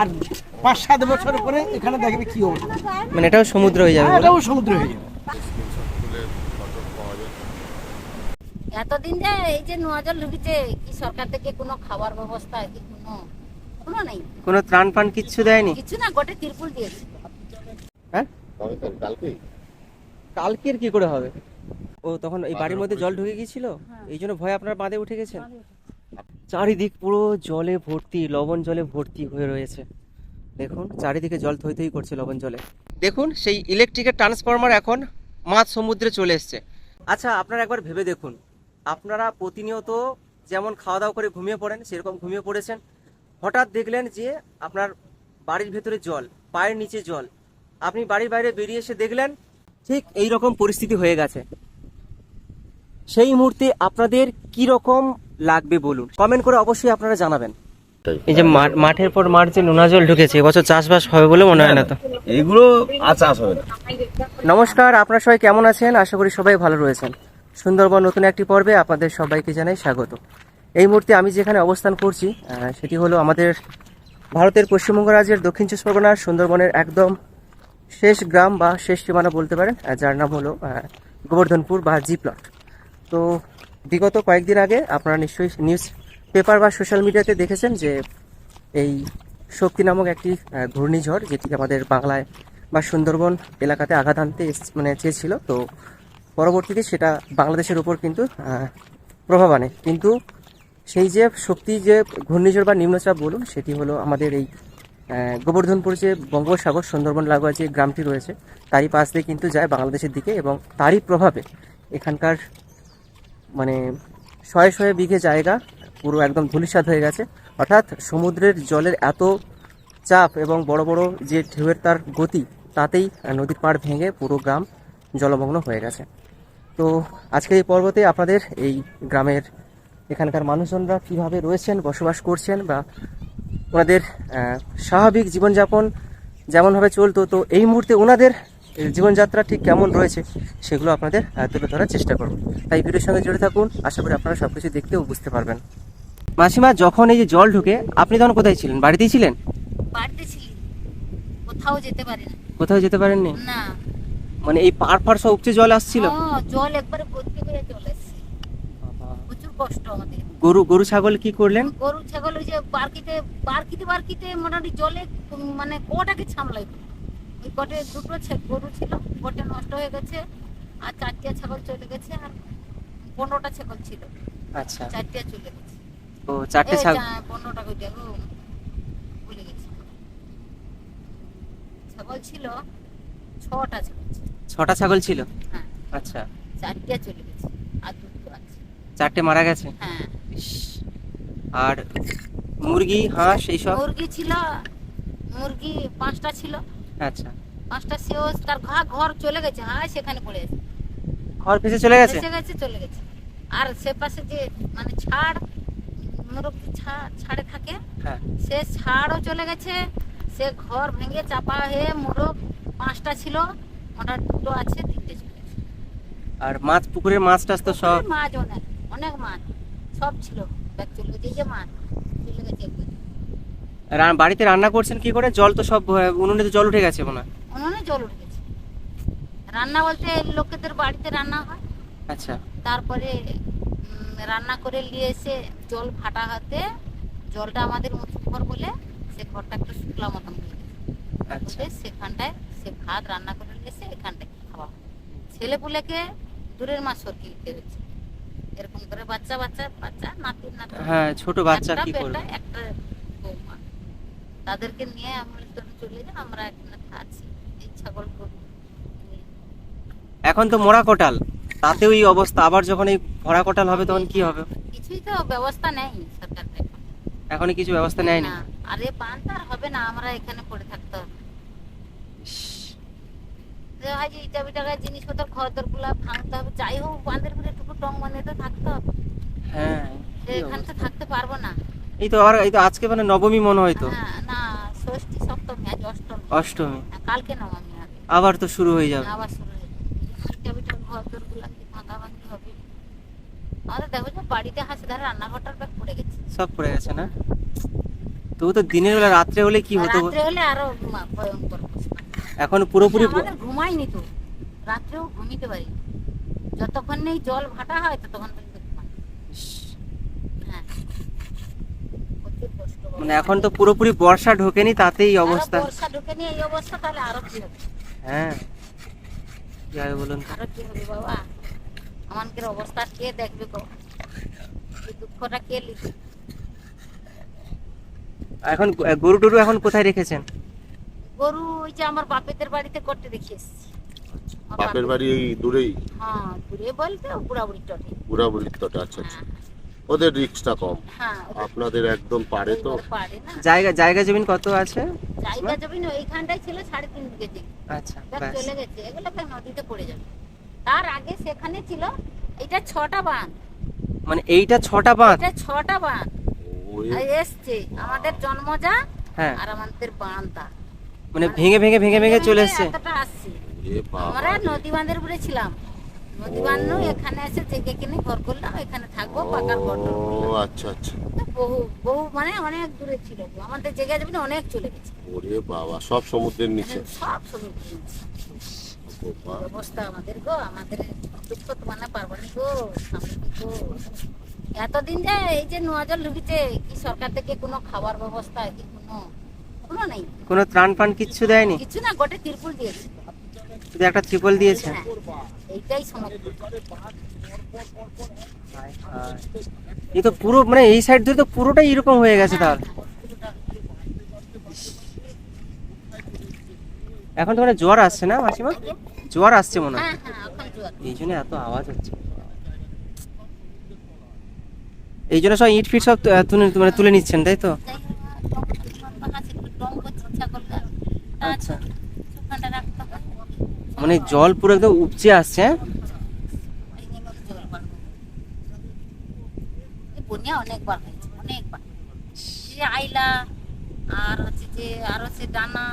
আর পাঁচ সাত বছর পরে এখানে দেখবে কি অবস্থা। মানে এটাও সমুদ্র হয়ে যাবে এটাও সমুদ্র হয়ে যাবে। এতদিন যে এই যে নোয়া জল ঢুকেছে কি সরকার থেকে কোনো খাবার ব্যবস্থা কি কোনো কোনো নেই? কোনো ত্রাণ ফান কিচ্ছু দেয়নি? কিছু না গোটে তিরপুল দিয়েছে। হ্যাঁ? কালকের কি করে হবে? ও তখন এই বাড়ির মধ্যে জল ঢুকে গিয়েছিল? এই জন্য ভয় আপনার বাঁধে উঠে গেছেন? চারিদিক পুরো জলে ভর্তি, লবণ জলে ভর্তি হয়ে রয়েছে। দেখুন, চারিদিকে জল থই থই করছে লবণ জলে। দেখুন, সেই ইলেকট্রিকের ট্রান্সফরমার এখন মাঝ সমুদ্রে চলে এসছে। আচ্ছা আপনারা একবার ভেবে দেখুন। আপনারা প্রতিনিয়ত যেমন খাওয়া দাওয়া করে ঘুমিয়ে পড়েন, সেরকম ঘুমিয়ে পড়েছেন। হঠাৎ দেখলেন যে আপনার বাড়ির ভেতরে জল, পায়ের নিচে জল। আপনি বাড়ির বাইরে বেরিয়ে এসে দেখলেন, ঠিক এই রকম পরিস্থিতি হয়ে গেছে। সেই মুহূর্তে আপনাদের কি রকম লাগবে বলুন। কমেন্ট করে অবশ্যই আপনারা জানাবেন। এই যে মাঠ- মাঠের পর মাঠ যে নোনা জল ঢুকেছে এবছর চাষবাস হবে বলে মনে হয় না তো? এইগুলো আর চাষ হবে না। নমস্কার আপনারা সবাই কেমন আছেন? আশা করি সবাই ভালো রয়েছেন। সুন্দরবন নতুন একটি পর্বে আপনাদের সবাইকে জানাই স্বাগত। এই মুহূর্তে আমি যেখানে অবস্থান করছি সেটি হলো আমাদের ভারতের পশ্চিমবঙ্গ রাজ্যের দক্ষিণ চব্বিশ পরগনার সুন্দরবনের একদম শেষ গ্রাম বা শেষ সীমানা বলতে পারেন যার নাম হলো গোবর্ধনপুর বা জি প্লট তো বিগত কয়েকদিন আগে আপনারা নিশ্চয়ই নিউজ পেপার বা সোশ্যাল মিডিয়াতে দেখেছেন যে এই শক্তি নামক একটি ঘূর্ণিঝড় যেটি আমাদের বাংলায় বা সুন্দরবন এলাকাতে আঘাত আনতে মানে চেয়েছিল। তো পরবর্তীতে সেটা বাংলাদেশের উপর কিন্তু প্রভাব আনে। কিন্তু সেই যে শক্তি যে ঘূর্ণিঝড় বা নিম্নচাপ বলুন, সেটি হলো আমাদের এই গোবর্ধনপুর যে বঙ্গোপসাগর, সুন্দরবন লাগোয়া যে গ্রামটি রয়েছে, তারই পাশ দিয়ে কিন্তু যায় বাংলাদেশের দিকে এবং তারই প্রভাবে এখানকার মানে শয়ে শয়ে বিঘে জায়গা, পুরো একদম ধূলিসাৎ হয়ে গেছে। অর্থাৎ সমুদ্রের জলের এত চাপ এবং বড় বড় যে ঢেউয়ের তার গতি, তাতেই নদীর পাড় ভেঙে পুরো গ্রাম জলমগ্ন হয়ে গেছে। তো আজকে এই পর্বতে আপনাদের এই গ্রামের এখানকার মানুষজনরা কীভাবে রয়েছেন, বসবাস করছেন বা ওনাদের স্বাভাবিক জীবনযাপন যেমনভাবে চলতো, তো এই মুহূর্তে ওনাদের জীবনযাত্রা ঠিক কেমন রয়েছে সেগুলো আপনাদের তুলে ধরার চেষ্টা করব। তাই ভিডিওর সঙ্গে জুড়ে থাকুন। আশা করি আপনারা সবকিছু দেখতে ও বুঝতে পারবেন। মাসিমা যখন এই যে জল ঢুকে আপনি তখন কোথায় ছিলেন? বাড়িতেই ছিলেন? বাড়িতে ছিলি। কোথাও যেতে পারি না। কোথাও যেতে পারেননি? না। মানে এই পার ফার সব উপচে জল আসছিল? জল একবারে ভর্তি হয়ে চলে প্রচুর কষ্ট আমাদের। গরু গরু ছাগল কি করলেন? গরু ছাগল ওই যে বারকিতে বারকিতে বারকিতে মোটামুটি জলে মানে কটাকে সামলাই ওই দুটো গরু ছিল কটে নষ্ট হয়ে গেছে আর চারটিয়া ছাগল চলে গেছে আর পনেরোটা ছাগল ছিল। আচ্ছা। চারটিয়া চলে গেছে। ও চারটে ছাগল পনেরোটা কইটা গো ভুলে গেছি। ছাগল ছিল ছটা ছাগল ছিল। ছটা ছাগল ছিল? হ্যাঁ। আচ্ছা। চারটিয়া চলে গেছে আর দুটো আছে। চারটে মারা গেছে? হ্যাঁ। আর মুরগি হাঁস এইসব? মুরগি ছিল মুরগি পাঁচটা ছিল আচ্ছা। পাঁচটা সেও তার ঘা ঘর চলে গেছে হ্যাঁ সেখানে পড়ে আছে। ঘর ভেসে চলে গেছে? এসে গেছে চলে গেছে। আর সে পাশে যে মানে ছাড় মুরব্বি ছাড়ে থাকে হ্যাঁ। সে ছাড়ও চলে গেছে সে ঘর ভেঙে চাপা হয়ে মোরগ পাঁচটা ছিল ওটা দুটো আছে তিনটে চলে গেছে। আর মাছ পুকুরের মাছ টাছ তো সব? মাছ অনেক অনেক মাছ সব ছিল। ব্যাগ চলে গেছে এই যে মাছ চলে গেছে বাড়িতে রান্না করছেন কি করে? জল তো সব উনুনে তো জল উঠে গেছে মনে হয়। উনুনে জল উঠে গেছে। রান্না বলতে লোকেদের বাড়িতে রান্না হয়। আচ্ছা। তারপরে রান্না করে নিয়ে এসে জল ফাটা হাতে জলটা আমাদের উঁচু ঘর বলে সে ঘরটা একটু শুকলা মতন হয়ে গেছে আচ্ছা। সেখানটায় সে ভাত রান্না করে নিয়ে এসে এখানটায় খাওয়া হয়। ছেলে পুলেকে দূরের মা সরকি দিতে হচ্ছে এরকম করে বাচ্চা বাচ্চা বাচ্চা নাতি নাতি হ্যাঁ ছোট বাচ্চা কি করবে? একটা তাদেরকে নিয়ে আমরা চলে যাই আমরা এখানে আছি। এই ছাগল এখন তো মোরা কোটাল তাতেও এই অবস্থা। আবার যখন এই ভরা কোটাল হবে তখন কি হবে? কিছুই তো ব্যবস্থা নেই সরকার থেকে। এখনই কিছু ব্যবস্থা নেয়নি? না আরে বান তো হবে না আমরা এখানে পড়ে থাকতে হবে। হয় যে ইটা বিটা জিনিসপত্র খরদরগুলা ভাঙতে হবে যাই হোক বাঁধের ভিতরে টুকু টং বানিয়ে তো থাকতে হবে। হ্যাঁ যে এখানে তো থাকতে পারব না। এই তো এই তো আজকে মানে নবমী মনে হয় তো হ্যাঁ, না ষষ্ঠী সপ্তমী আজ অষ্টমী। কালকে নবমী হবে। আবার তো শুরু হয়ে যাবে। আবার শুরু হয়ে যাবে। ইটা বিটা কি ভাঙা হবে। আমাদের দেখো যে বাড়িতে হাসি ধারে রান্নাঘরটার ব্যাগ পড়ে গেছে। সব পড়ে গেছে না? তবু তো দিনের বেলা রাত্রে হলে কি হতো? রাত্রে হলে আরও ভয়ঙ্কর। এখন পুরোপুরি ঘুমাইনি তো। রাত্রেও ঘুমিতে পারি যতক্ষণ নেই জল ভাটা হয় ততক্ষণ পর্যন্ত ঘুমাই হ্যাঁ প্রচুর কষ্ট বাবা। মানে এখন তো পুরোপুরি বর্ষা ঢোকেনি তাতেই এই অবস্থা। বর্ষা ঢুকে নিয়ে এই অবস্থা তাহলে আরও কি হবে? হ্যাঁ। কি হবে বলুন? আরও কি হবে বাবা? আমাদের অবস্থা কে দেখবে গো? এই দুঃখটা কে লিখবে? এখন গরু টরু এখন কোথায় রেখেছেন? গরু ওই যে আমার বাপেদের বাড়িতে করতে দেখে এসেছি। বাপের বাড়ি এই দূরেই? হ্যাঁ ঘুরে বলতে বুড়াবুড়ির তটে আচ্ছা আচ্ছা। হ্যাঁ। ওদের রিক্সটা কম। হ্যাঁ আপনাদের একদম পারে তো? ওইবার পারে না। জায়গা জায়গা জমিন কত আছে? জায়গা জমি না এইখানটাই ছিল সাড়ে তিন বিঘে জমি আচ্ছা চলে গেছে। এগুলো তো নদীতে পড়ে যাবে। তার আগে সেখানে ছিল এটা ছটা বাঁধ। মানে এইটা ছটা বাঁধ? এটা ছটা বাঁধ। এসছে। আমাদের জন্মজা হ্যাঁ। আর আমাদের বাঁধটা মানে ভেঙে ভেঙে ভেঙে ভেঙে চলে এসছে? আসছে। আমরা নদী বাঁধের উপরে ছিলাম। এখানে এসে কিনে ঘর করলাম এখানে থাকব পাকার ঘর ও আচ্ছা আচ্ছা। বহু বহু মানে অনেক দূরে ছিল আমাদের জায়গা জমি অনেক চলে গেছে। ওরে বাবা সব সমুদ্রের নিচে। সব সমুদ্র বাবা, অবস্থা আমাদের গো আমাদের দুঃখ তো মানে পারব না গো সামনে গো। এতদিন যে এই যে নোয়া জল ঢুকেছে কি সরকার থেকে কোনো খাবার ব্যবস্থা কি কোনো কোনো নেই। কোনো ত্রাণ পান কিচ্ছু দেয়নি? কিছু না গোটে তিরপুল দিয়েছে। শুধু একটা ত্রিপল দিয়েছে? হ্যাঁ এইটাই এই তো পুরো মানে এই সাইড ধরে তো পুরোটাই এরকম হয়ে গেছে তাহলে। এখন তো মানে জ্বর আসছে না মাসিমা? জ্বর আসছে মনে হয়। হ্যাঁ হ্যাঁ এই জন্য এত আওয়াজ হচ্ছে। এই জন্য সব ইট ফিট সব তুলে মানে তুলে নিচ্ছেন তাই তো? আচ্ছা। হবে মানে জল পুরো একদম উপচে আসছে? এই জন্য জল বাড়বে। এই বন্যা অনেকবার হয়েছে অনেকবার। এই আইলা আর হচ্ছে যে আর হচ্ছে ডানা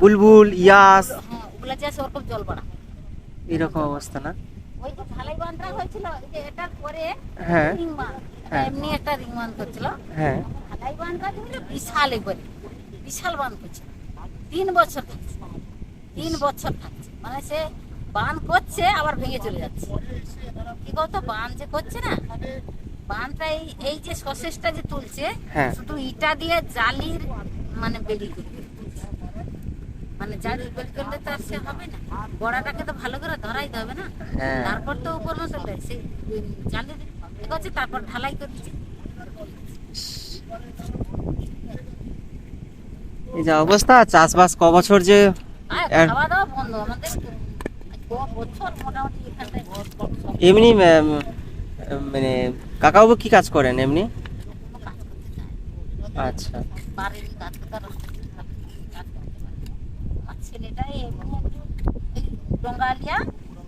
বুলবুল ইয়াস। হ্যাঁ ওগুলা যে ওরকম জল বাড়া। এরকম অবস্থা না? ওই যে ঢালাই হয়েছিল যে এটার পরে হ্যাঁ। হ্যাঁ। এমনি একটা রিং বাঁধ করছিল। হ্যাঁ। ঢালাই যেগুলো বিশাল একবারে বিশাল বাঁধ করছে তিন বছর থাকছে তিন বছর থাকছে মানে সে বান করছে আবার ভেঙে চলে যাচ্ছে। কি বলতো বাঁধ যে করছে না বাঁধটা এই এই যে সসেসটা যে তুলছে হ্যাঁ। শুধু ইটা দিয়ে জালির মানে বেরি মানে জালি বেরি করলে তো আর সে হবে না। গোড়াটাকে তো ভালো করে ধরাইতে হবে না। হ্যাঁ। তারপর তো উপর মতো দেয় সেই জালি করছে তারপর ঢালাই করছে। এই যে অবস্থা চাষবাস ক বছর যে এমনি মানে কাকাবাবু কি কাজ করেন এমনি। আচ্ছা।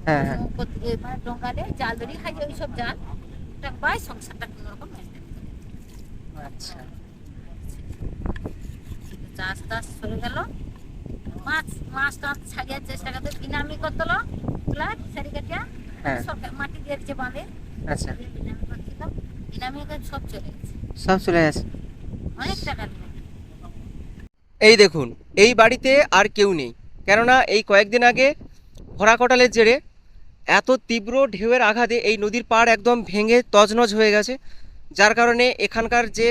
হ্যাঁ হ্যাঁ। মানে জাল ধরি খাই ওই সব জাল পায় সংসারটা কোনো রকম maintain আচ্ছা। চাষ টাস চলে গেল। মাছ মাছ টাছ চেষ্টা করতে বিনামি তুলা ফিসারি কাটিয়া হ্যাঁ। সরকার মাটি বাঁধে আচ্ছা। বিনামি করছিল। বিনামি সব চলে গেছে। সব চলে গেছে। অনেক টাকা এই দেখুন এই বাড়িতে আর কেউ নেই। কেননা এই কয়েকদিন আগে ভরা কটালের জেরে এত তীব্র ঢেউয়ের আঘাতে এই নদীর পাড় একদম ভেঙে তজনজ হয়ে গেছে। যার কারণে এখানকার যে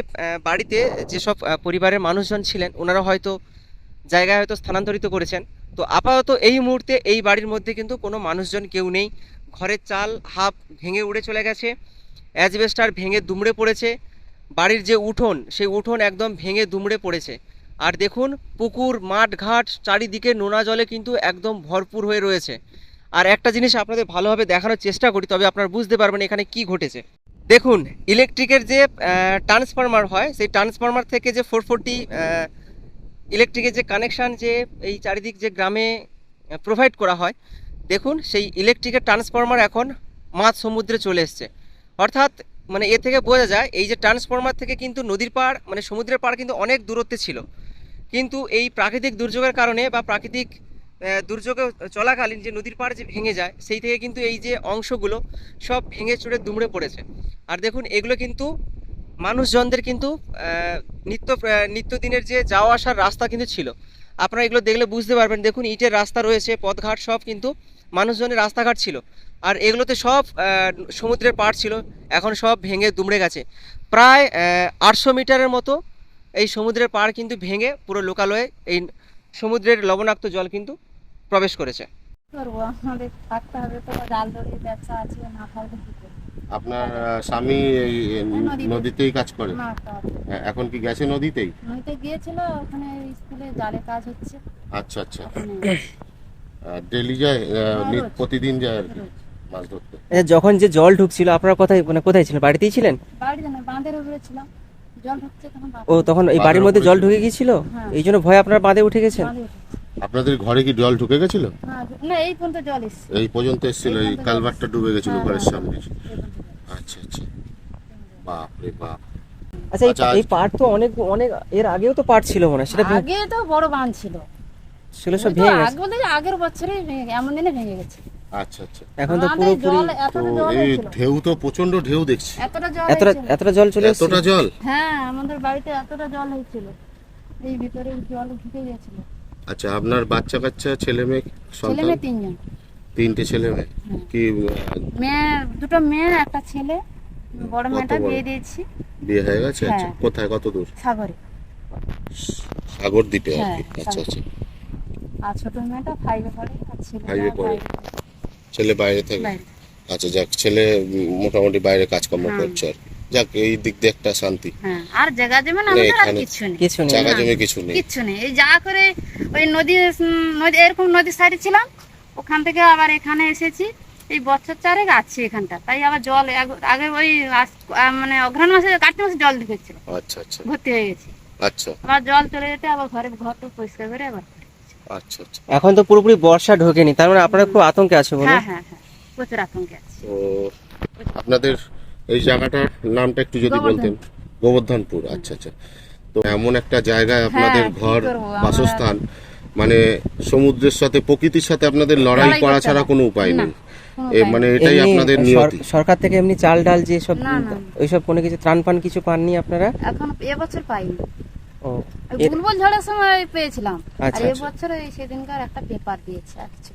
বাড়িতে যেসব পরিবারের মানুষজন ছিলেন ওনারা হয়তো জায়গায় হয়তো স্থানান্তরিত করেছেন। তো আপাতত এই মুহূর্তে এই বাড়ির মধ্যে কিন্তু কোনো মানুষজন কেউ নেই। ঘরের চাল হাফ ভেঙে উড়ে চলে গেছে। অ্যাজবেস্টার ভেঙে দুমড়ে পড়েছে। বাড়ির যে উঠোন, সেই উঠোন একদম ভেঙে দুমড়ে পড়েছে। আর দেখুন, পুকুর, মাঠ, ঘাট চারিদিকে নোনা জলে কিন্তু একদম ভরপুর হয়ে রয়েছে। আর একটা জিনিস আপনাদের ভালোভাবে দেখানোর চেষ্টা করি, তবে আপনারা বুঝতে পারবেন এখানে কি ঘটেছে। দেখুন ইলেকট্রিকের যে ট্রান্সফরমার হয়, সেই ট্রান্সফরমার থেকে যে ফোর ফোরটি ইলেকট্রিকের যে কানেকশান যে এই চারিদিক যে গ্রামে প্রোভাইড করা হয়, দেখুন সেই ইলেকট্রিকের ট্রান্সফরমার এখন মাঝ সমুদ্রে চলে এসছে। অর্থাৎ মানে এ থেকে বোঝা যায়, এই যে ট্রান্সফরমার থেকে কিন্তু নদীর পাড় মানে সমুদ্রের পাড় কিন্তু অনেক দূরত্বে ছিল। কিন্তু এই প্রাকৃতিক দুর্যোগের কারণে বা প্রাকৃতিক দুর্যোগে চলাকালীন যে নদীর পাড় যে ভেঙে যায়, সেই থেকে কিন্তু এই যে অংশগুলো সব ভেঙে চুড়ে দুমড়ে পড়েছে। আর দেখুন, এগুলো কিন্তু মানুষজনদের কিন্তু নিত্য নিত্যদিনের যে যাওয়া আসার রাস্তা কিন্তু ছিল। আপনারা এগুলো দেখলে বুঝতে পারবেন। দেখুন, ইটের রাস্তা রয়েছে, পথঘাট সব কিন্তু মানুষজনের রাস্তাঘাট ছিল। আর এগুলোতে সব সমুদ্রের পাড় ছিল। এখন সব ভেঙে দুমড়ে গেছে। প্রায় আটশো মিটারের মতো এই সমুদ্রের পাড় কিন্তু ভেঙে পুরো লোকালয়ে এই সমুদ্রের লবণাক্ত জল কিন্তু প্রবেশ করেছে। আমাদের থাকতে হবে তো, জাল ব্যবসা আছে, না আপনার স্বামী এই নদীতেই কাজ করে। হ্যাঁ, এখন কি গেছে নদীতেই? নদীতে গিয়েছিল ওখানে স্কুলে জালে কাজ হচ্ছে। আচ্ছা আচ্ছা। ডেলি যায় রোজ। প্রতিদিন যায় আর কি। মাছ ধরতে? যখন যে জল ঢুকছিল আপনারা কোথায় মানে কোথায় ছিলেন? বাড়িতেই ছিলেন? বাড়িতে না বাঁধের উপরে ছিলাম। ও তখন এই বাড়ির মধ্যে জল ঢুকে গিয়েছিল? হ্যাঁ। এই জন্য ভয় আপনার বাঁধে উঠে গেছেন? আপনাদের ঘরে কি জল ঢুকে গেছিল? হ্যাঁ, না এই পর্যন্ত জল এসছে। এই পর্যন্ত এসেছিল এই কালভারটা ডুবে গেছিল হ্যাঁ, ঘরের হ্যাঁ, সামনে। আচ্ছা আচ্ছা। বাপ রে বাপ। আচ্ছা এই আচ্ছা, পাট তো অনেক অনেক এর আগেও তো পাট ছিল মনে হয় সেটা আগে তো বড় বাঁধ ছিল। সেগুলো সব ভেঙে গেছে। আগে বলতে আগের বছরে এমন দিনে ভেঙে গেছে। আচ্ছা আচ্ছা। এখন তো পুরোপুরি এই ঢেউ তো প্রচণ্ড ঢেউ দেখছি। এতটা জল এতটা এতটা জল চলে এসেছে? এতটা জল? হ্যাঁ আমাদের বাড়িতে এতটা জল হয়েছিল। এই ভিতরে জল ঢুকে গেছিল। আচ্ছা আপনার বাচ্চা কাচ্চা ছেলে মেয়ে ছেলে মেয়ে তিনজন। তিনটে ছেলে মেয়ে? কি মেয়ে দুটো মেয়ে একটা ছেলে বড় মেয়েটা? বিয়ে দিয়েছি। বিয়ে হয়ে গেছে? আচ্ছা হ্যাঁ। কোথায়? কত দূর? সাগরে। সাগর দ্বীপে আর হ্যাঁ, কি আচ্ছা আচ্ছা। আর ছোট মেয়েটা ফাইভে পড়ে আর ছেলে Five পড়ে। ছেলে বাইরে থেকে? আচ্ছা যাক ছেলে মোটামুটি বাইরে কাজকর্ম হুম। করছে আর যাক এই দিক দিয়ে একটা শান্তি। হ্যাঁ আর জায়গা জমি না আমাদের আর কিচ্ছু নেই। কিছু নেই জায়গা। জমি কিছু নেই। কিছু নেই। এই যা করে ওই নদী নদী এরকম নদীর সাইডে ছিলাম ওখান থেকে আবার এখানে এসেছি। এই বছর চারেক আছি এখানটা। তাই আবার জল আগে ওই আস- মানে অঘ্রাণ মাসে কার্তিক মাসে জল ঢুকেছিল। আচ্ছা আচ্ছা। ভর্তি হয়ে গেছি। আচ্ছা। আবার জল চলে যেতে আবার ঘরে ঘরটা পরিষ্কার করে আবার আচ্ছা আচ্ছা। এখন তো পুরোপুরি বর্ষা ঢোকেনি। তার মানে আপনারা খুব আতঙ্কে আছে বলুন। হ্যাঁ হ্যাঁ হ্যাঁ। প্রচুর আতঙ্কে আছে। আপনাদের এই জায়গাটার নামটা একটু যদি বলতেন। গোবর্ধনপুর। আচ্ছা আচ্ছা। তো এমন একটা জায়গায় আপনাদের হ্যাঁ, ঘর বাসস্থান। মানে সমুদ্রের সাথে প্রকৃতির সাথে আপনাদের লড়াই করা ছাড়া কোনো উপায় নেই। এ মানে এটাই আপনাদের নিয়তি। সরকার থেকে এমনি চাল ডাল যে সব। ওইসব কোনো কিছু ত্রাণ পান কিছু পাননি আপনারা? এখন এবছর পাইনি। ও বুলবুল ঝড়ের সময় পেয়েছিলাম। আর আচ্ছা, আচ্ছা। এবছর ওই সেদিনকার একটা পেপার দিয়েছে আর কিছু।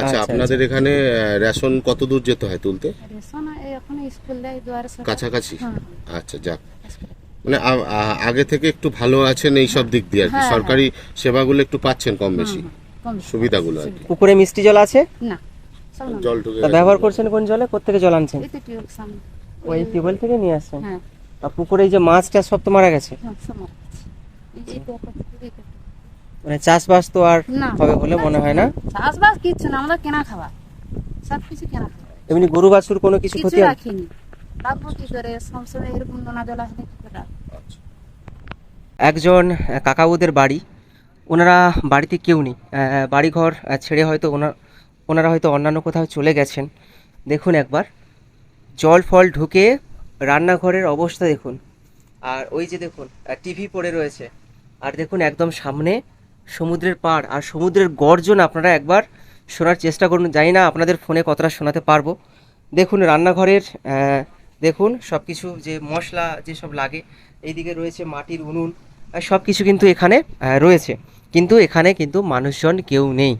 আচ্ছা আচ্ছা, আপনাদের এখানে রেশন কত দূর যেতে হয় তুলতে? রেশন এখন স্কুল দেয় দুয়ারে কাছাকাছি? হ্যাঁ, আচ্ছা যাক। মানে আগে থেকে একটু ভালো আছেন এই সব দিক দিয়ে আর কি। হ্যাঁ, সরকারি সেবাগুলো একটু পাচ্ছেন কম বেশি। সুবিধাগুলো আর কি। পুকুরে মিষ্টি জল আছে? না জল ঢুকে তা ব্যবহার করছেন কোন জলে? কোথেকে জল আনছেন? ওই টিউবওয়েল থেকে নিয়ে আসছেন? হ্যাঁ। আর পুকুরে এই যে মাছটা সব তো মারা গেছে? হ্যাঁ পুকুর। মানে চাষবাস তো আর হবে বলে মনে হয় না? চাষবাস কিচ্ছু না আমাদের কেনা খাবার। সব কিছু কেনা খাবার। এমনি গরু বাছুর কোনো কিছু কিছু ক্ষতি হয়? রাখিনি। একজন কাকাবুদের বাড়ি। ওনারা বাড়িতে কেউ নেই। বাড়িঘর ছেড়ে হয়তো ওনার ওনারা হয়তো অন্যান্য কোথাও চলে গেছেন। দেখুন একবার। জল ফল ঢুকে রান্নাঘরের অবস্থা দেখুন। আর ওই যে দেখুন টিভি পড়ে রয়েছে। আর দেখুন একদম সামনে সমুদ্রের পাড়। আর সমুদ্রের গর্জন আপনারা একবার শোনার চেষ্টা করুন। জানি না আপনাদের ফোনে কতটা শোনাতে পারব। দেখুন রান্নাঘরের দেখুন সব কিছু যে মশলা যেসব লাগে, এইদিকে রয়েছে মাটির উনুন সব কিছু কিন্তু এখানে রয়েছে। কিন্তু এখানে কিন্তু মানুষজন কেউ নেই।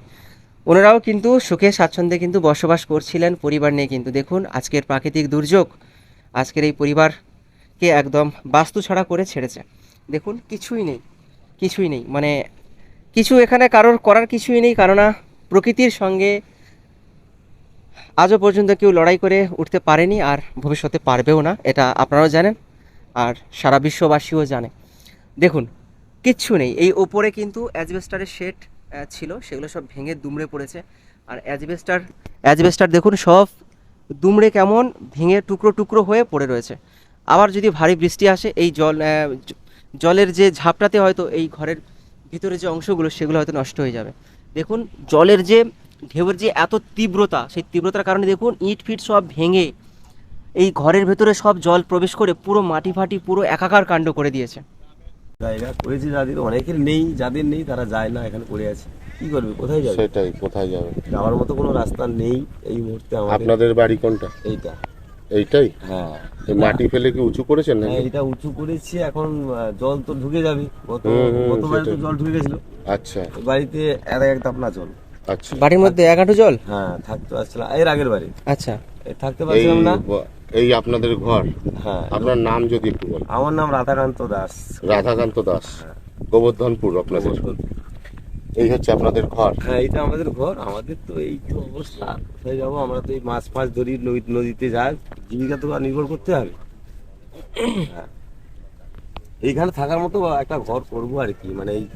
ওনারাও কিন্তু সুখে স্বাচ্ছন্দ্যে কিন্তু বসবাস করছিলেন, পরিবার নিয়ে কিন্তু। দেখুন, আজকের প্রাকৃতিক দুর্যোগ, আজকের এই পরিবারকে একদম বাস্তু ছাড়া করে ছেড়েছে। দেখুন, কিছুই নেই কিছুই নেই। মানে কিছু এখানে কারোর করার কিছুই নেই, কেননা প্রকৃতির সঙ্গে আজও পর্যন্ত কেউ লড়াই করে উঠতে পারেনি আর ভবিষ্যতে পারবেও না, এটা আপনারাও জানেন আর সারা বিশ্ববাসীও জানে। দেখুন, কিচ্ছু নেই, এই ওপরে কিন্তু অ্যাজবেস্টারের শেড ছিল, সেগুলো সব ভেঙে দুমড়ে পড়েছে। আর অ্যাজবেস্টার অ্যাজবেস্টার দেখুন, সব দুমড়ে কেমন ভেঙে টুকরো টুকরো হয়ে পড়ে রয়েছে। আবার যদি ভারী বৃষ্টি আসে, এই জল জলের যে ঝাপটাতে হয়তো এই ঘরের ভিতরে যে অংশগুলো, সেগুলো হয়তো নষ্ট হয়ে যাবে। দেখুন, জলের যে ঢেউয়ের যে এত তীব্রতা সেই তীব্রতার কারণে দেখুন ইট ফিট সব ভেঙে এই ঘরের ভেতরে সব জল প্রবেশ করে পুরো মাটি ফাটি পুরো একাকার কাণ্ড করে দিয়েছে। জায়গা করেছে যাদের অনেকের নেই যাদের নেই তারা যায় না এখানে পড়ে আছে। কি করবে কোথায় যাবে? সেটাই কোথায় যাবে? যাওয়ার মতো কোনো রাস্তা নেই এই মুহূর্তে আমাদের। আপনাদের বাড়ি কোনটা? এইটা। এইটাই? হ্যাঁ। মাটি ফেলে কি উঁচু করেছেন হ্যাঁ নাকি এটা উঁচু করেছি এখন জল তো ঢুকে যাবে। গত হুম, তো জল ঢুকে গেছিল আচ্ছা। বাড়িতে এক এক দাপনা জল। আচ্ছা বাড়ির মধ্যে এক হাঁটু জল? হ্যাঁ থাকতে পারছিলাম। এর আগের বাড়ি। আচ্ছা। থাকতে পারছিলাম না। এই আপনাদের ঘর? হ্যাঁ। আপনার নাম যদি একটু বলেন। আমার নাম রাধাকান্ত দাস। রাধাকান্ত দাস। গোবর্ধনপুর আপনাদের। এই হচ্ছে আপনাদের ঘর? হ্যাঁ এটা আমাদের ঘর। আমাদের তো এই তো অবস্থা। কোথায় যাব? আমরা তো এই মাছ ফাছ ধরি নদী- নদীতে যাই। জীবিকা তো নির্ভর করতে হবে। হ্যাঁ। এইখানে থাকার মতো একটা ঘর করব আর কি। মানে এই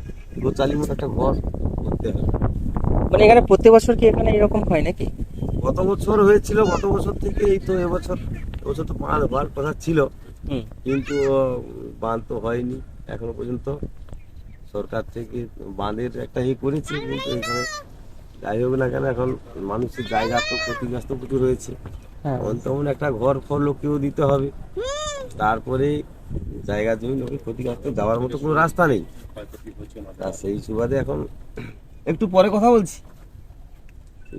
গোচালির মতো একটা ঘর করতে হবে। মানে এখানে প্রত্যেক বছর কি এখানে এরকম হয় নাকি? গত বছর হয়েছিল গত বছর থেকে এই তো এবছর এবছর তো বাঁধ হওয়ার কথা ছিল। কিন্তু বাঁধ তো হয়নি এখনও পর্যন্ত। সরকার থেকে বাঁধের একটা ইয়ে করেছে কিন্তু এখানে যাই হোক না কেন এখন মানুষের জায়গা তো ক্ষতিগ্রস্ত প্রচুর রয়েছে হ্যাঁ। তেমন একটা ঘর ফর লোককেও দিতে হবে। তারপরে জায়গা জমি লোকের ক্ষতিগ্রস্ত যাওয়ার মতো কোনো রাস্তা নেই। তা সেই সুবাদে এখন একটু পরে কথা বলছি।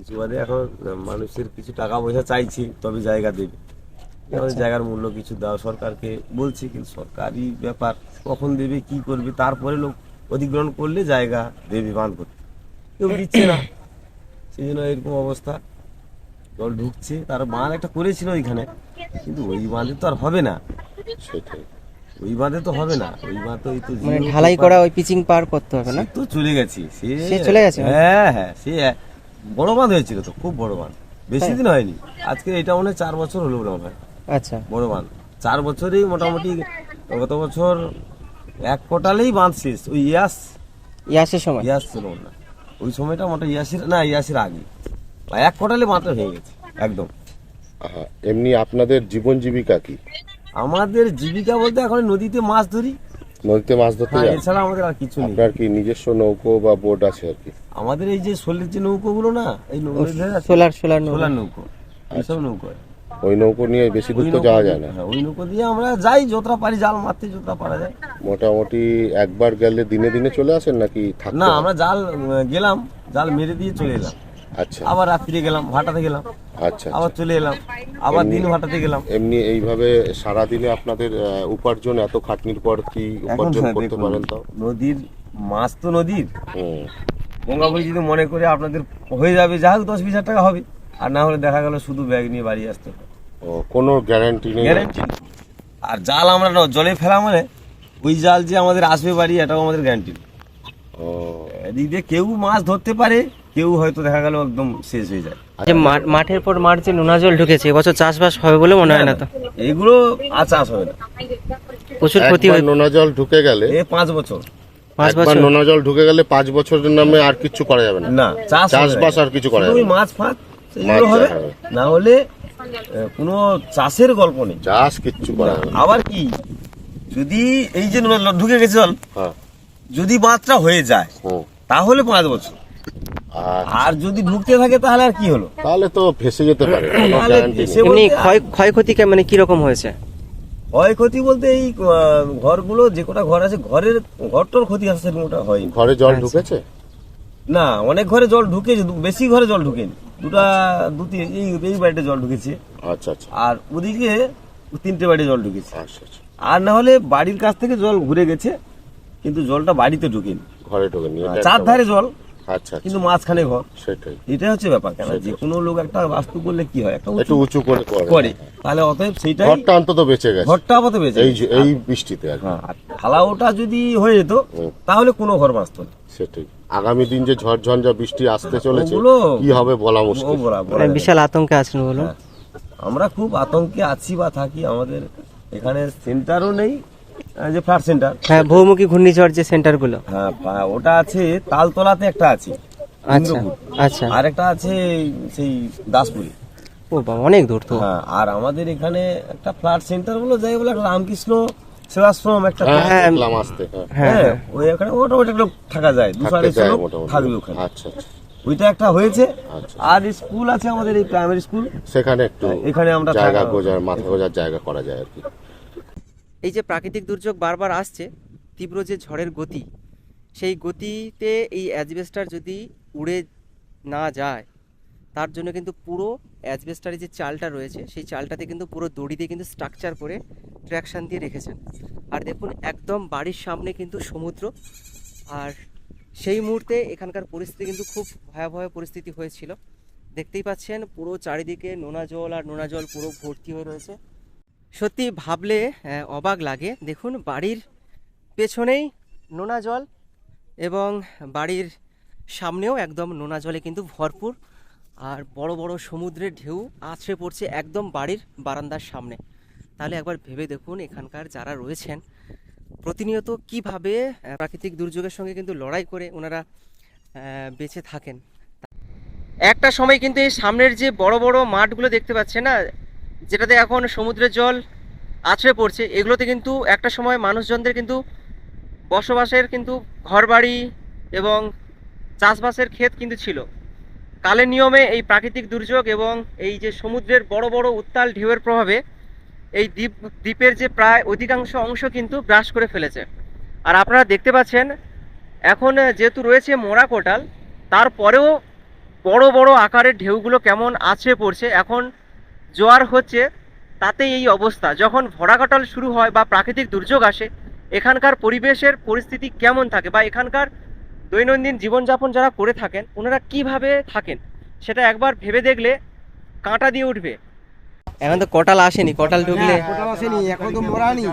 সুবাদে এখন মানুষের কিছু টাকা পয়সা চাইছি তবে জায়গা দেবে। আমাদের জায়গার মূল্য কিছু দেওয়া সরকারকে বলছি কিন্তু সরকারি ব্যাপার কখন দেবে কি করবে তারপরে লোক অধিগ্রহণ করলে জায়গা দেবে বাঁধ করতে। কেউ দিচ্ছে না। সেই জন্য এরকম অবস্থা। জল ঢুকছে তার বাঁধ একটা করেছিল ওইখানে কিন্তু ওই বাঁধে তো আর হবে না। সেটাই। ওই বাঁধে তো হবে না। ওই বাঁধ তো তো মানে ঢালাই করা ওই পিচিং পার করতে হবে না? তো চলে গেছে সে সে চলে গেছে? হ্যাঁ হ্যাঁ সে এক- বড় বাঁধ হয়েছিল তো খুব বড় বাঁধ। বেশি দিন হয়নি। আজকে এটা মনে হয় চার বছর হলো মনে হয়। আচ্ছা। বড় বাঁধ। চার বছরেই মোটামুটি গত বছর এক কোটালেই বাঁধ শেষ। ওই ইয়াস। ইয়াসের সময়? ইয়াস ছিল না ওই সময়টা মোটা ইয়াসির না ইয়াসির আগে। এক কোটালে বাঁধটা হয়ে গেছে একদম। এমনি আপনাদের জীবন জীবিকা কি? আমাদের জীবিকা বলতে এখন নদীতে মাছ ধরি। নদীতে মাছ ধরতে হ্যাঁ, যান? এছাড়া আমাদের আর কিছু নেই। আপনার কি নিজস্ব নৌকো বা বোট আছে আর কি? আমাদের এই যে সোলের যে নৌকোগুলো না এই নৌকো সোলার সোলার নৌকা। সোলার নৌকো। এইসব নৌকো ওই নৌকো নিয়ে বেশি দূর তো যাওয়া যায় না? হ্যাঁ, ওই নৌকো দিয়ে আমরা যাই যতটা পারি জাল মারতে যতটা পারা যায়। মোটামুটি একবার গেলে দিনে দিনে চলে আসেন নাকি থাকতে না হয়? আমরা জাল গেলাম জাল মেরে দিয়ে চলে এলাম। আচ্ছা। আবার রাত্রিরে গেলাম ভাটাতে গেলাম আচ্ছা আবার চলে এলাম আবার দিন ভাটাতে গেলাম। এমনি এইভাবে সারাদিনে আপনাদের উপার্জন এত খাটনির পর কি উপার্জন করতে পারেন তাও? নদীর মাছ তো নদীর। হুম, গঙ্গাপুরি যদি মনে করে আপনাদের হয়ে যাবে যা হোক দশ বিশ হাজার টাকা হবে। আর না হলে দেখা গেল শুধু ব্যাগ নিয়ে বাড়ি আসতে হবে। ও, কোনো গ্যারান্টি নেই? গ্যারান্টি আর জাল আমরা ন- জলে ফেলা মানে ওই জাল যে আমাদের আসবে বাড়ি এটাও আমাদের গ্যারান্টি এদিক দিয়ে কেউ মাছ ধরতে পারে কেউ হয়তো দেখা গেল একদম শেষ হয়ে যায়। যে মাঠের পর মাঠ যে নোনা জল ঢুকেছে এবছর চাষবাস হবে বলে মনে হয় না তো? এগুলো আর চাষ হবে না। প্রচুর ক্ষতি হয়। নোনা জল ঢুকে গেলে এ পাঁচ বছর। পাঁচ বছর? নোনা জল ঢুকে গেলে পাঁচ বছরের নামে আর কিছু করা যাবে না। না চাষ চাষবাস আর কিছু করা যাবে। মাছ মাছ এগুলো হবে। না হলে কোনো চাষের গল্প নেই। চাষ কিচ্ছু করা আবার কি? যদি এই যে নোনা ঢুকে গেছে জল হ্যাঁ। যদি বাঁধটা হয়ে যায় তাহলে পাঁচ বছর। আর আর যদি ঢুকতে থাকে তাহলে আর কি হলো? তাহলে তো ভেসে যেতে পারে ক্ষয়ক্ষতি কে- মানে কীরকম হয়েছে? ক্ষয়ক্ষতি বলতে এই ঘরগুলো যে কটা ঘর আছে ঘরের ঘরটার ক্ষতি আছে সেরকম ওটা হয়নি। ঘরে জল আচ্ছা। ঢুকেছে? না অনেক ঘরে জল ঢুকেছে দু- বেশি ঘরে জল ঢুকেনি। দুটা দু তিন এই এই বাড়িতে জল ঢুকেছে। আচ্ছা আচ্ছা। আর ওদিকে তিনটে বাড়ি জল ঢুকেছে। আচ্ছা আচ্ছা। আর না হলে বাড়ির কাছ থেকে জল ঘুরে গেছে। কিন্তু জলটা বাড়িতে ঢুকেনি। ঘরে ঢোকে নিয়ে চার ধারে জল আচ্ছা আচ্ছা। কিন্তু মাঝখানে ঘর। সেটাই। এটা হচ্ছে ব্যাপার কেন? যে কোনো লোক একটা বাস্তু করলে কি হয়? একটা একটু উঁচু করে করে। করে। তাহলে অতএব সেইটাই ঘরটা অন্তত বেঁচে গেছে। ঘরটা আপাতত বেঁচে এই এই বৃষ্টিতে আর কি। হ্যাঁ ঢালাওটা যদি হয়ে যেত তাহলে কোনো ঘর বাঁচত না। সেটাই। আগামী দিন যে ঝড় ঝঞ্ঝা বৃষ্টি আসতে চলেছে ওগুলো- কি হবে বলা ও মুশকিল। বলা- বলা যায় না। বিশাল আতঙ্কে আছেন বলুন। হ্যাঁ। আমরা খুব আতঙ্কে আছি বা থাকি আমাদের এখানে সেন্টারও নেই যে ফ্ল্যাট সেন্টার হ্যাঁ বহুমুখী ঘূর্ণিঝড় যে সেন্টারগুলো হ্যাঁ ওটা আছে তালতলাতে একটা আছে আচ্ছা আচ্ছা। আর একটা আছে সেই দাসপুরে। ও বাবা অনেক দূর তো। হ্যাঁ আর আমাদের এখানে একটা ফ্ল্যাট সেন্টার বলো যাই বলে রামকৃষ্ণ সেবাশ্রম একটা হ্যাঁ হ্যাঁ। আসতে হ্যাঁ। ওই এখানে মোটামুটি একটা লোক থাকা যায় দুশো আড়াইশো লোক থাকবে ওখানে। আচ্ছা আচ্ছা। ওইটা একটা হয়েছে। আচ্ছা। আর স্কুল আছে আমাদের এই প্রাইমারি স্কুল সেখানে একটু এখানে আমরা জায়গা গোজার মাথা গোজার জায়গা করা যায় আর কি। এই যে প্রাকৃতিক দুর্যোগ বারবার আসছে, তীব্র যে ঝড়ের গতি, সেই গতিতে এই অ্যাজবেস্টার যদি উড়ে না যায়, তার জন্য কিন্তু পুরো অ্যাজবেস্টারের যে চালটা রয়েছে, সেই চালটাতে কিন্তু পুরো দড়ি দিয়ে কিন্তু স্ট্রাকচার করে ট্র্যাকশন দিয়ে রেখেছেন। আর দেখুন, একদম বাড়ির সামনে কিন্তু সমুদ্র, আর সেই মুহূর্তে এখানকার পরিস্থিতি কিন্তু খুব ভয়াবহ পরিস্থিতি হয়েছিল। দেখতেই পাচ্ছেন, পুরো চারিদিকে নোনা জল আর নোনা জল পুরো ভর্তি হয়ে রয়েছে। সত্যি ভাবলে অবাক লাগে। দেখুন, বাড়ির পেছনেই নোনা জল এবং বাড়ির সামনেও একদম নোনা জলে কিন্তু ভরপুর। আর বড় বড় সমুদ্রের ঢেউ আছড়ে পড়ছে একদম বাড়ির বারান্দার সামনে। তাহলে একবার ভেবে দেখুন এখানকার যারা রয়েছেন, প্রতিনিয়ত কীভাবে প্রাকৃতিক দুর্যোগের সঙ্গে কিন্তু লড়াই করে ওনারা বেঁচে থাকেন। একটা সময় কিন্তু এই সামনের যে বড় বড় মাঠগুলো দেখতে পাচ্ছেন না যেটাতে এখন সমুদ্রের জল আছড়ে পড়ছে, এগুলোতে কিন্তু একটা সময় মানুষজনদের কিন্তু বসবাসের কিন্তু ঘরবাড়ি এবং চাষবাসের ক্ষেত কিন্তু ছিল। কালের নিয়মে এই প্রাকৃতিক দুর্যোগ এবং এই যে সমুদ্রের বড় বড় উত্তাল ঢেউয়ের প্রভাবে এই দ্বীপ, দ্বীপের যে প্রায় অধিকাংশ অংশ কিন্তু গ্রাস করে ফেলেছে। আর আপনারা দেখতে পাচ্ছেন, এখন যেহেতু রয়েছে মোরা কোটাল, তারপরেও বড় বড় আকারের ঢেউগুলো কেমন আছড়ে পড়ছে, এখন জোয়ার হচ্ছে তাতে এই অবস্থা। যখন ভরাকাটাল শুরু হয় বা প্রাকৃতিক দুর্যোগ আসে এখানকার পরিবেশের পরিস্থিতি কেমন থাকে বা এখানকার দৈনন্দিন জীবনযাপন যারা করে থাকেন ওনারা কীভাবে থাকেন সেটা একবার ভেবে দেখলে কাঁটা দিয়ে উঠবে। এখন তো কটাল আসেনি কটাল ঢুকলে হ্যাঁ, কোটাল আসেনি এখন তো মরানি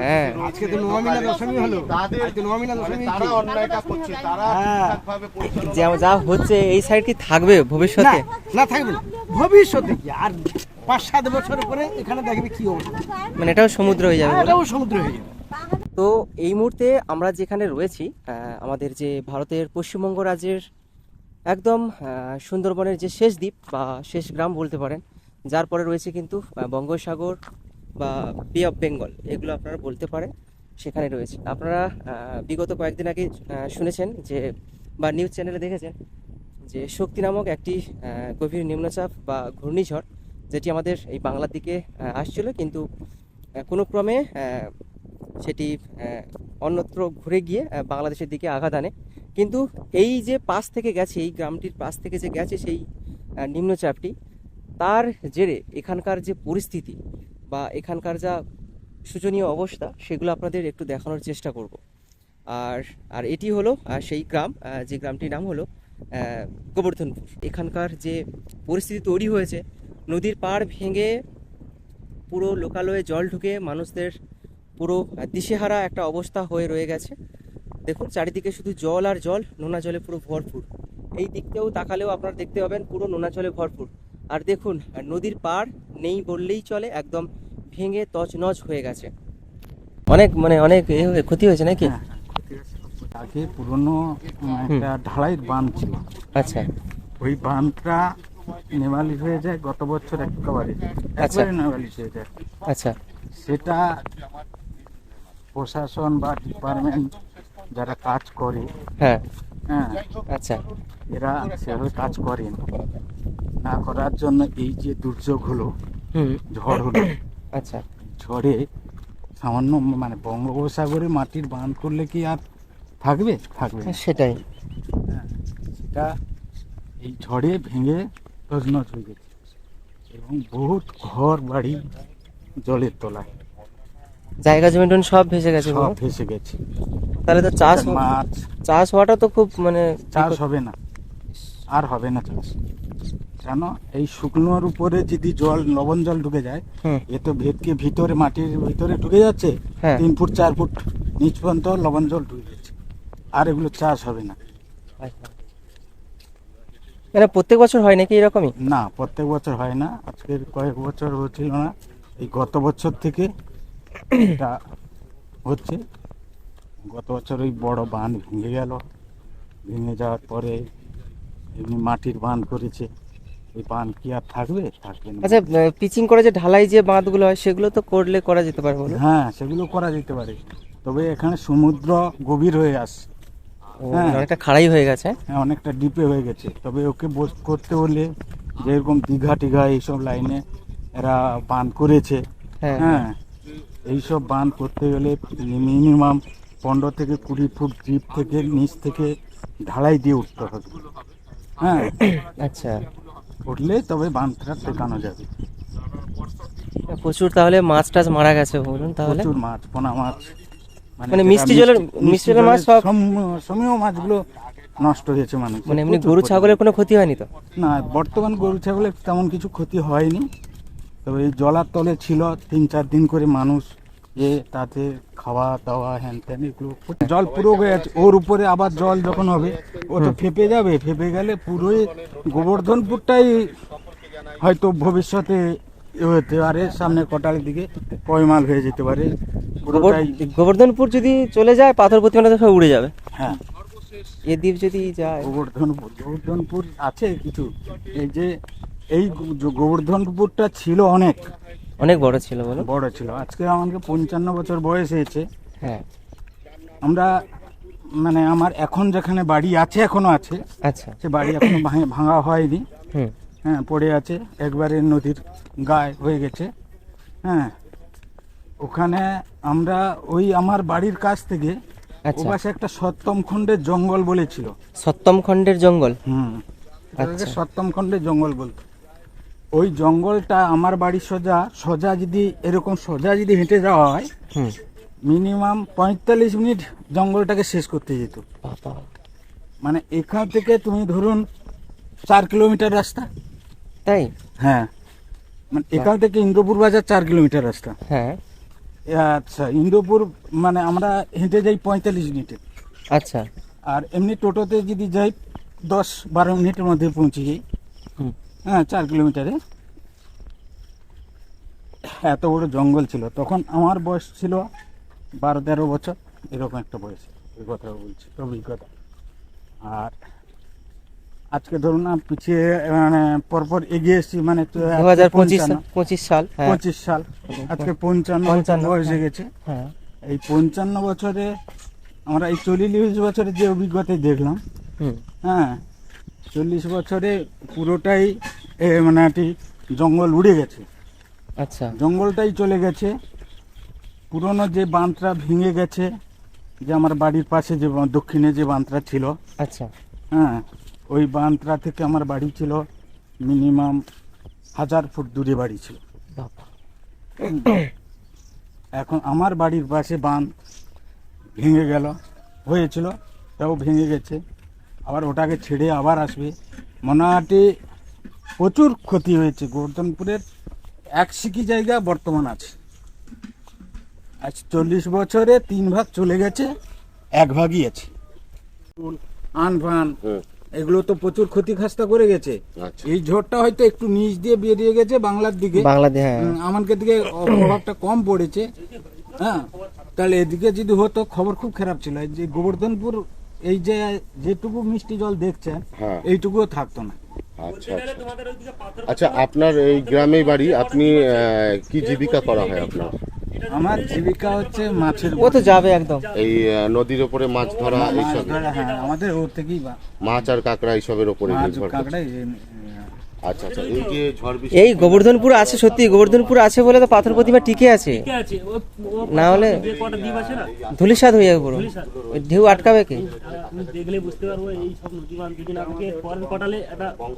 হ্যাঁ। আজকে তো নবমিনা দশমী হলো। আজকে নবমিনা দশমী তারা অন্যায়টা করছে তারা হ্যাঁ। ঠিকঠাকভাবে যা যা হচ্ছে এই সাইড কি থাকবে ভবিষ্যতে? না থাকবে না। ভবিষ্যতে কি? আর পাঁচ সাত বছর পরে এখানে দেখবে কি অবস্থা। মানে এটাও সমুদ্র হয়ে যাবে। এটাও সমুদ্র হয়ে যাবে। তো এই মুহূর্তে আমরা যেখানে রয়েছি আমাদের যে ভারতের পশ্চিমবঙ্গ রাজ্যের একদম সুন্দরবনের যে শেষ দ্বীপ বা শেষ গ্রাম বলতে পারেন যার পরে রয়েছে কিন্তু বঙ্গোসাগর বা বে অফ বেঙ্গল এগুলো আপনারা বলতে পারেন সেখানে রয়েছে। আপনারা বিগত কয়েকদিন আগে শুনেছেন যে বা নিউজ চ্যানেলে দেখেছেন যে শক্তি নামক একটি গভীর নিম্নচাপ বা ঘূর্ণিঝড় যেটি আমাদের এই বাংলার দিকে আসছিল, কিন্তু কোনো ক্রমে সেটি অন্যত্র ঘুরে গিয়ে বাংলাদেশের দিকে আঘাত আনে। কিন্তু এই যে পাশ থেকে গেছে, এই গ্রামটির পাশ থেকে যে গেছে সেই নিম্নচাপটি, তার জেরে এখানকার যে পরিস্থিতি বা এখানকার যা শোচনীয় অবস্থা, সেগুলো আপনাদের একটু দেখানোর চেষ্টা করব। আর আর এটি হলো সেই গ্রাম যে গ্রামটির নাম হলো গোবর্ধনপুর। এখানকার যে পরিস্থিতি তৈরি হয়েছে নদীর পাড় ভেঙে পুরো লোকালয়ে জল ঢুকে মানুষদের পুরো দিশেহারা একটা অবস্থা হয়ে রয়ে গেছে। দেখুন চারিদিকে শুধু জল আর জল নোনা জলে পুরো ভরপুর। এই দিকতেও তাকালেও আপনারা দেখতে পাবেন পুরো নোনা জলে ভরপুর। আর দেখুন নদীর পাড় নেই বললেই চলে একদম ভেঙে তছনছ হয়ে গেছে। অনেক মানে অনেক ক্ষতি হয়েছে নাকি? আগে পুরনো উম, একটা ঢালাইয়ের বাঁধ ছিল। আচ্ছা। ওই বাঁধটা নেমালিশ হয়ে যায় গত বছর একেবারে। আচ্ছা। একবারে নেমালিশ হয়ে যায়। আচ্ছা। সেটা প্রশাসন বা ডিপার্টমেন্ট যারা কাজ করে হ্যাঁ। হ্যাঁ আচ্ছা। এরা সেভাবে কাজ করেন না। করার জন্য এই যে দুর্যোগ হলো ঝড় হলো আচ্ছা। ঝড়ে সামান্য মানে বঙ্গোপসাগরে মাটির বাঁধ করলে কি আর থাকবে? থাকবে। সেটাই। সেটা এই ঝড়ে ভেঙে তছনছ হয়ে গেছে। এবং বহুত ঘর বাড়ি জলের তলায়। জায়গা জমি সব ভেসে গেছে সব ভেসে গেছে। তাহলে তো চাষ মাছ চাষ হওয়াটা তো খুব মানে চাষ হবে না। আর হবে না চাষ। কেন? এই শুকনোর উপরে যদি জল লবণ জল ঢুকে যায়। এ তো ভেদকে ভিতরে মাটির ভিতরে ঢুকে যাচ্ছে। হ্যাঁ। তিন ফুট চার ফুট নিচ পর্যন্ত লবণ জল ঢুকে যাচ্ছে আর এগুলো চাষ হবে না। মানে প্রত্যেক বছর হয় নাকি এরকমই? না প্রত্যেক বছর হয় না। আজকের কয়েক বছর হচ্ছিল না। এই গত বছর থেকে এটা হচ্ছে। গত বছর ওই বড় বাঁধ ভেঙে গেল। ভেঙে যাওয়ার পরে এমনি মাটির বাঁধ করেছে। এই বাঁধ কি আর থাকবে? থাকবে না। আচ্ছা পিচিং করে যে ঢালাই যে বাঁধগুলো হয় সেগুলো তো করলে করা যেতে পারে বলো হ্যাঁ সেগুলো করা যেতে পারে। তবে এখানে সমুদ্র গভীর হয়ে আসছে। হ্যাঁ। অনেকটা খাড়াই হয়ে গেছে। হ্যাঁ অনেকটা ডিপে হয়ে গেছে। তবে ওকে বোঝ করতে হলে যেরকম দীঘা টিঘা এইসব লাইনে এরা বাঁধ করেছে হ্যাঁ। হ্যাঁ এইসব বাঁধ করতে গেলে মিনিমাম পনেরো থেকে কুড়ি ফুট ডিপ থেকে নিচ থেকে ঢালাই দিয়ে উঠতে হবে। হ্যাঁ আচ্ছা। উঠলে তবে বাঁধটা টেকানো যাবে। প্রচুর তাহলে মাছ টাছ মারা গেছে বলুন তাহলে। প্রচুর মাছ পোনা মাছ। মানে মিষ্টি জলের- মিষ্টি জলের মাছ সব- সম- সমীহ মাছগুলো নষ্ট হয়েছে মানুষ মানে এমনি গরু ছাগলের কোনো ক্ষতি হয়নি তো? না বর্তমান গরু ছাগলের তেমন কিছু ক্ষতি হয়নি। তবে এই জলার তলে ছিল তিন চার দিন করে মানুষ যে তাতে খাওয়া দাওয়া হ্যান ত্যান এগুলো জল পুরো হয়ে আছে ওর উপরে আবার জল যখন হবে ও তো ফেপে যাবে। ফেপে গেলে পুরোই গোবর্ধনপুরটাই হয়তো ভবিষ্যতে এ হতে পারে সামনে কটালের দিকে পয়মাল হয়ে যেতে পারে। গোবর্ধনপুর যদি চলে যায় পাথর প্রতিমা তো সব উড়ে যাবে। হ্যাঁ। এ দ্বীপ যদি যায় গোবর্ধনপুর গোবর্ধনপুর আছে কিছু। এই যে এই গোবর্ধনপুরটা ছিল অনেক। অনেক বড় ছিল বলুন বড় ছিল। আজকে আমাকে পঞ্চান্ন বছর বয়স হয়েছে। হ্যাঁ। আমরা মানে আমার এখন যেখানে বাড়ি আছে এখনও আছে। আচ্ছা। সে বাড়ি এখনও ভাঙে- ভাঙা হয়নি। হুম। হ্যাঁ পড়ে আছে একবারে নদীর গায়ে হয়ে গেছে। হ্যাঁ ওখানে আমরা ওই আমার বাড়ির কাছ থেকে আচ্ছা। ওপাশে একটা সপ্তম খণ্ডের জঙ্গল বলেছিল। সপ্তম খণ্ডের জঙ্গল? হুম আচ্ছা। সপ্তম খণ্ডের জঙ্গল বলতো। ওই জঙ্গলটা আমার বাড়ির সোজা সোজা যদি এরকম সোজা যদি হেঁটে যাওয়া হয় মিনিমাম পঁয়তাল্লিশ মিনিট জঙ্গলটাকে শেষ করতে যেত। মানে এখান থেকে তুমি ধরুন চার কিলোমিটার রাস্তা। তাই? হ্যাঁ। মানে এখান থেকে ইন্দ্রপুর বাজার চার কিলোমিটার রাস্তা। হ্যাঁ। আচ্ছা ইন্দ্রপুর মানে আমরা হেঁটে যাই পঁয়তাল্লিশ মিনিটে। আচ্ছা। আর এমনি টোটোতে যদি যাই দশ বারো মিনিটের মধ্যে পৌঁছে যাই। হ্যাঁ চার কিলোমিটারে। এত বড় জঙ্গল ছিল। তখন আমার বয়স ছিল বারো তেরো বছর। এরকম একটা বয়স। এই কথা বলছি অভিজ্ঞতা আর আজকে ধরুন না পিছিয়ে মানে পরপর এগিয়ে এসেছি মানে দু হাজার পঁচিশ পঁচিশ সাল হ্যাঁ। পঁচিশ সাল। আজকে পঞ্চান্ন পঞ্চান্ন, বয়স হয়ে। হ্যাঁ। গেছে হ্যাঁ। এই পঞ্চান্ন বছরে আমরা এই চল্লিশ বছরে যে অভিজ্ঞতায় দেখলাম হ্যাঁ চল্লিশ বছরে পুরোটাই এ, মানে একটি জঙ্গল উড়ে গেছে। আচ্ছা। জঙ্গলটাই চলে গেছে। পুরনো যে বাঁধটা ভেঙে গেছে যে আমার বাড়ির পাশে যে দক্ষিণে যে বাঁধটা ছিল আচ্ছা। হ্যাঁ ওই বাঁধটা থেকে আমার বাড়ি ছিল মিনিমাম হাজার ফুট দূরে বাড়ি ছিল। এখন আমার বাড়ির পাশে বাঁধ ভেঙে গেল হয়েছিল তাও ভেঙে গেছে। আবার ওটাকে ছেড়ে আবার আসবে। মনাহাটি প্রচুর ক্ষতি হয়েছে। গোবর্ধনপুরের এক সিকি জায়গা বর্তমান আছে। আজ চল্লিশ বছরে তিন ভাগ চলে গেছে এক ভাগই আছে। আন ফান হুম। এগুলো তো প্রচুর ক্ষতি খাস্তা করে গেছে। আচ্ছা। এই ঝড়টা হয়তো একটু নিচ দিয়ে বেরিয়ে গেছে বাংলার দিকে। বাংলাদেশ হ্যাঁ। আমাদের দিকে প্রভাবটা কম পড়েছে। হ্যাঁ তাহলে এদিকে যদি হতো খবর খুব খারাপ ছিল। যে গোবর্ধনপুর এই যে যেটুকু মিষ্টি জল দেখছেন হ্যাঁ। এইটুকুও থাকতো না। আচ্ছা আচ্ছা। আচ্ছা আপনার এই গ্রামেই বাড়ি আপনি আহ, কি জীবিকা করা হয় আপনার? আমার জীবিকা হচ্ছে মাছের ও তো যাবে একদম। এই নদীর ওপরে মাছ ধরা মাছ এইসব। হ্যাঁ আমাদের ওর থেকেই মাছ আর কাঁকড়া এইসবের ওপরে মাছ নির্ভর কাঁকড়া আচ্ছা আচ্ছা এই যে ঝড় বৃষ্টি এই গোবর্ধনপুর আছে সত্যি গোবর্ধনপুর আছে বলে তো পাথর প্রতিমা টিকে আছে। না হলে ধুলিসাদ হয়ে যাবে পুরো। ওই ঢেউ আটকাবে কে? আপনি দেখলে বুঝতে পারব এই সব নদী বাঁধ যদি না থাকে কটালে একটা পুরো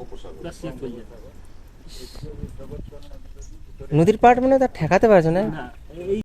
শেষ হয়ে যাবে। নদীর পাট মানে তার ঠেকাতে পারছে না? না। এই